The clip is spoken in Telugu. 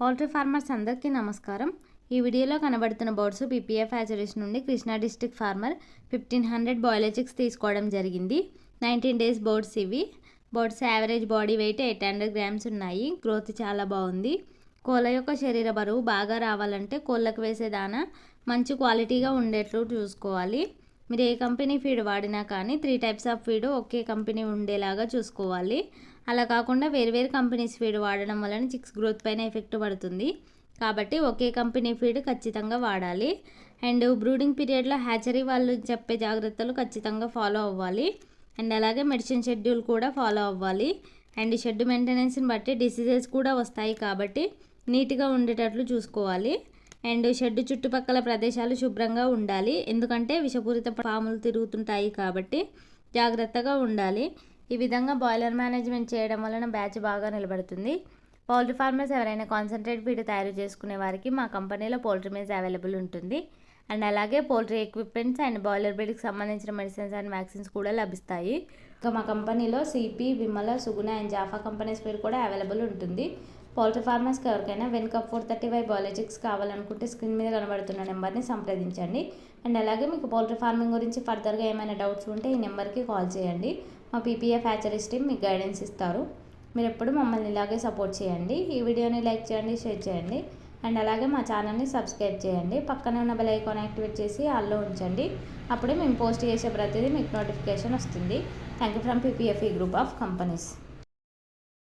పౌల్ట్రీ ఫార్మర్స్ అందరికీ నమస్కారం. ఈ వీడియోలో కనబడుతున్న బర్డ్స్ పీపీఎఫ్ హ్యాచరీస్ నుండి Krishna district farmer fifteen hundred broiler తీసుకోవడం జరిగింది. నైన్టీన్ డేస్ బర్డ్స్ ఇవి. Birds average body weight eight hundred grams ఉన్నాయి. గ్రోత్ చాలా బాగుంది. కోళ్ళ యొక్క శరీర బరువు బాగా రావాలంటే కోళ్ళకు వేసే దాన మంచి క్వాలిటీగా ఉండేట్లు చూసుకోవాలి. మీరు ఏ కంపెనీ ఫీడ్ వాడినా కానీ త్రీ టైప్స్ ఆఫ్ ఫీడ్ ఒకే కంపెనీ ఉండేలాగా చూసుకోవాలి. అలా కాకుండా వేరు వేరు కంపెనీస్ ఫీడ్ వాడడం వలన చిక్స్ గ్రోత్ పైన ఎఫెక్ట్ పడుతుంది. కాబట్టి ఒకే కంపెనీ ఫీడ్ ఖచ్చితంగా వాడాలి. అండ్ బ్రూడింగ్ పీరియడ్లో హ్యాచరీ వాళ్ళు చెప్పే జాగ్రత్తలు ఖచ్చితంగా ఫాలో అవ్వాలి. అండ్ అలాగే మెడిసిన్ షెడ్యూల్ కూడా ఫాలో అవ్వాలి. అండ్ షెడ్ మెయింటెనెన్స్ని బట్టి డిసీజెస్ కూడా వస్తాయి కాబట్టి నీట్గా ఉండేటట్లు చూసుకోవాలి. అండ్ షెడ్ చుట్టుపక్కల ప్రదేశాలు శుభ్రంగా ఉండాలి. ఎందుకంటే విషపూరిత పాములు తిరుగుతుంటాయి కాబట్టి జాగ్రత్తగా ఉండాలి. ఈ విధంగా బాయిలర్ మేనేజ్మెంట్ చేయడం వలన బ్యాచ్ బాగా నిలబడుతుంది. పౌల్ట్రీ ఫార్మర్స్ ఎవరైనా కాన్సన్ట్రేట్ ఫీడ్ తయారు చేసుకునే వారికి మా కంపెనీలో పౌల్ట్రీ మేజ్ అవైలబుల్ ఉంటుంది. అండ్ అలాగే పౌల్ట్రీ ఎక్విప్మెంట్స్ అండ్ బాయిలర్ బ్రీడ్కి సంబంధించిన మెడిసిన్స్ అండ్ వ్యాక్సిన్స్ కూడా లభిస్తాయి. ఇంకా మా కంపెనీలో CP Vimala Suguna and Japfa companies పేరు కూడా అవైలబుల్ ఉంటుంది. పౌల్ట్రీ ఫార్మర్స్కి ఎవరికైనా వెనుక ఫోర్ థర్టీ ఫైవ్ బయాలజిక్స్ కావాలనుకుంటే స్క్రీన్ మీద కనబడుతున్న నెంబర్ని సంప్రదించండి. అండ్ అలాగే మీకు పౌల్ట్రీ ఫార్మింగ్ గురించి ఫర్దర్గా ఏమైనా డౌట్స్ ఉంటే ఈ నెంబర్కి కాల్ చేయండి. మా పీపీఎఫ్ హ్యాచరీస్ టీమ్ మీకు గైడెన్స్ ఇస్తారు. మీరు ఎప్పుడు మమ్మల్ని ఇలాగే సపోర్ట్ చేయండి. ఈ వీడియోని లైక్ చేయండి షేర్ చేయండి. అండ్ అలాగే మా ఛానల్ని సబ్స్క్రైబ్ చేయండి. పక్కనే ఉన్న బెల్ ఐకాన్ యాక్టివేట్ చేసి ఆల్లో ఉంచండి. అప్పుడే మేము పోస్ట్ చేసే ప్రతిదీ మీకు నోటిఫికేషన్ వస్తుంది. Thank you from PPFE group of companies.